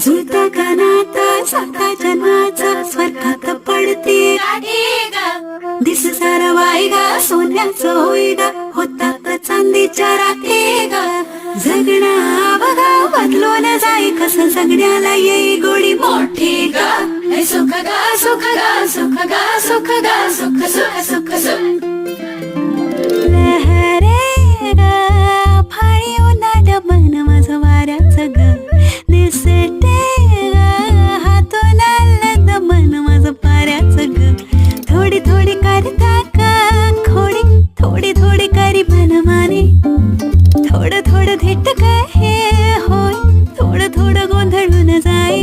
झुत गणाचा स्वर्गात पडते. दिस सरवाई गा सोन्याचं होई गा चांदीच्या राखी गा जगणा बदलो न जाई कस जगण्याला येई गोडी मोठी सुख गा सुख गा सुख गा सुख सुख सुख. लहरे फाळी उलाट पण माझं वाऱ्याच ग. दिसते हातून आलं दमन माझं पाऱ्याच ग. थोडी थोडी करता का खोडी थोडी थोडी करी पण माने. थोडं थोडं धेट काय होय थोडं थोडं गोंधळून जाय.